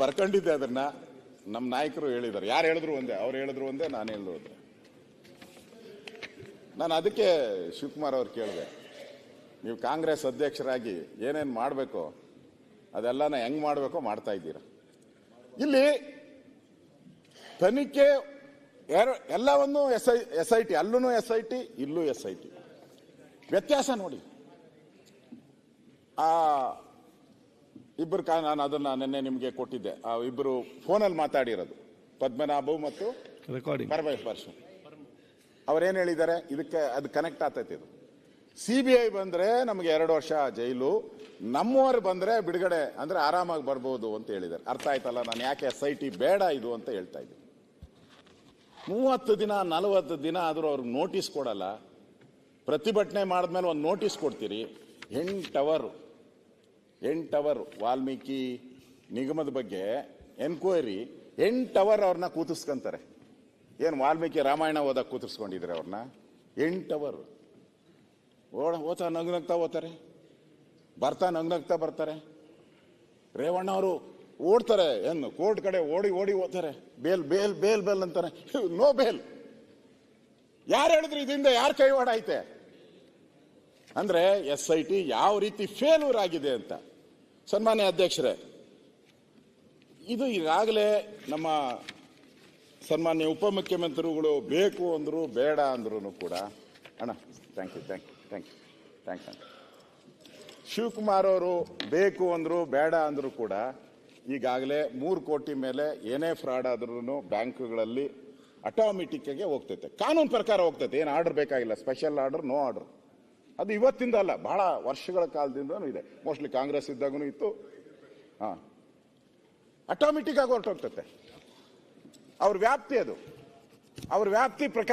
ಬರ್ಕೊಂಡಿದ್ದೆ ಅದನ್ನ ನಮ್ಮ ನಾಯಕರು ಹೇಳಿದ್ದಾರೆ. ಯಾರು ಹೇಳಿದ್ರು ಒಂದೇ? ಅವ್ರು ಹೇಳಿದ್ರು ಒಂದೇ, ನಾನು ಹೇಳಿದ್ರು ಒಂದೇ. ನಾನು ಅದಕ್ಕೆ ಶಿವಕುಮಾರ್ ಅವ್ರು ಕೇಳಿದೆ. ನೀವು ಕಾಂಗ್ರೆಸ್ ಅಧ್ಯಕ್ಷರಾಗಿ ಏನೇನು ಮಾಡಬೇಕು, ಅದೆಲ್ಲನ ಹೆಂಗ್ ಮಾಡಬೇಕೋ ಮಾಡ್ತಾ ಇದ್ದೀರಾ? ಇಲ್ಲಿ ತನಿಖೆ ಎಲ್ಲವನ್ನು S I S I T ಅಲ್ಲೂ ಎಸ್ ಐ ಟಿ, ಇಲ್ಲೂ ಎಸ್ ಐ ಟಿ. ವ್ಯತ್ಯಾಸ ನೋಡಿ. ಆ ಇಬ್ಬರು ಕಾ ನಾನು ಅದನ್ನ ನಿನ್ನೆ ನಿಮಗೆ ಕೊಟ್ಟಿದ್ದೆ. ಆ ಇಬ್ಬರು ಫೋನಲ್ಲಿ ಮಾತಾಡಿರೋದು. ಪದ್ಮನಾಭು ಮತ್ತು ರೆಕಾರ್ಡಿಂಗ್ ಪರಮೇಶ್ ಪರ್ಶು ಅವ್ರೇನು ಹೇಳಿದ್ದಾರೆ? ಇದಕ್ಕೆ ಅದು ಕನೆಕ್ಟ್ ಆಗ್ತೈತೆ ಇದು. ಸಿ ಬಿ ಐ ಬಂದರೆ ನಮಗೆ ಎರಡು ವರ್ಷ ಜೈಲು. ನಮ್ಮವರು ಬಂದರೆ ಬಿಡುಗಡೆ ಅಂದರೆ ಆರಾಮಾಗಿ ಬರ್ಬೋದು ಅಂತ ಹೇಳಿದ್ದಾರೆ. ಅರ್ಥ ಆಯ್ತಲ್ಲ? ನಾನು ಯಾಕೆ ಎಸ್ ಐ ಟಿ ಬೇಡ ಇದು ಅಂತ ಹೇಳ್ತಾ ಇದ್ದೀನಿ. ಮೂವತ್ತು ದಿನ ನಲವತ್ತು ದಿನ ಆದರೂ ಅವ್ರಿಗೆ ನೋಟಿಸ್ ಕೊಡಲ್ಲ. ಪ್ರತಿಭಟನೆ ಮಾಡಿದ್ಮೇಲೆ ಒಂದು ನೋಟಿಸ್ ಕೊಡ್ತೀರಿ. ಎಂಟು ಅವರು ಎಂಟು ಅವರ್ ವಾಲ್ಮೀಕಿ ನಿಗಮದ ಬಗ್ಗೆ ಎನ್ಕ್ವೈರಿ ಎಂಟು ಅವರ್ ಅವ್ರನ್ನ ಕೂತಿಸ್ಕೊಂತಾರೆ. ಏನು ವಾಲ್ಮೀಕಿ ರಾಮಾಯಣ ಓದಕ್ಕೆ ಕೂತಿಸ್ಕೊಂಡಿದ್ರೆ ಅವ್ರನ್ನ? ಎಂಟು ಅವರ್ ಓಡ, ಓದ್ತಾ ನಗ್ನಗ್ತಾ ಓದ್ತಾರೆ. ಬರ್ತಾ ನಗ್ನಗ್ತಾ ಬರ್ತಾರೆ. ರೇವಣ್ಣ ಅವರು ಓಡ್ತಾರೆ, ಏನು ಕೋರ್ಟ್ ಕಡೆ ಓಡಿ ಓಡಿ ಓದ್ತಾರೆ. ಬೇಲ್ ಬೇಲ್ ಬೇಲ್ ಬೇಲ್ ಅಂತಾರೆ. No bail. ಯಾರು ಹೇಳಿದ್ರು ಇದರಿಂದ ಯಾರು ಕೈವಾಡ ಐತೆ? ಅಂದ್ರೆ ಎಸ್ ಐ ಟಿ ಯಾವ ರೀತಿ ಫೇಲ್ಯೂರ್ ಆಗಿದೆ ಅಂತ. ಸನ್ಮಾನ್ಯ ಅಧ್ಯಕ್ಷರೇ, ಇದು ಈಗಾಗಲೇ ನಮ್ಮ ಸನ್ಮಾನ್ಯ ಉಪಮುಖ್ಯಮಂತ್ರಿಗಳು ಬೇಕು ಅಂದ್ರು ಬೇಡ ಅಂದ್ರು ಕೂಡ. ಅಣ್ಣ thank you thank you thank you thanks ಅಣ್ಣ ಶಿವಕುಮಾರ್ ಅವರು ಬೇಕು ಅಂದ್ರು ಬೇಡ ಅಂದ್ರು ಕೂಡ ಈಗಾಗಲೇ ಮೂರು ಕೋಟಿ ಮೇಲೆ ಏನೇ ಫ್ರಾಡ್ ಆದ್ರೂ ಬ್ಯಾಂಕ್ಗಳಲ್ಲಿ ಆಟೋಮೆಟಿಕ್ಕಾಗಿ ಹೋಗ್ತೈತೆ. ಕಾನೂನು ಪ್ರಕಾರ ಹೋಗ್ತೈತೆ. ಏನು ಆರ್ಡರ್ ಬೇಕಾಗಿಲ್ಲ. Special order, no order. ಅದು ಇವತ್ತಿಂದ ಅಲ್ಲ, ಬಹಳ ವರ್ಷಗಳ ಕಾಲದಿಂದನೂ ಇದೆ. ಮೋಸ್ಟ್ಲಿ ಕಾಂಗ್ರೆಸ್ ಇದ್ದಾಗೂ ಇತ್ತು. ಹಾ. ಆಟೋಮೆಟಿಕ್ ಆಗಿ ಹೊರಟೋಗ್ತತೆ. ಅವ್ರ ವ್ಯಾಪ್ತಿ ಅದು. ಅವ್ರ ವ್ಯಾಪ್ತಿ ಪ್ರಕಾರ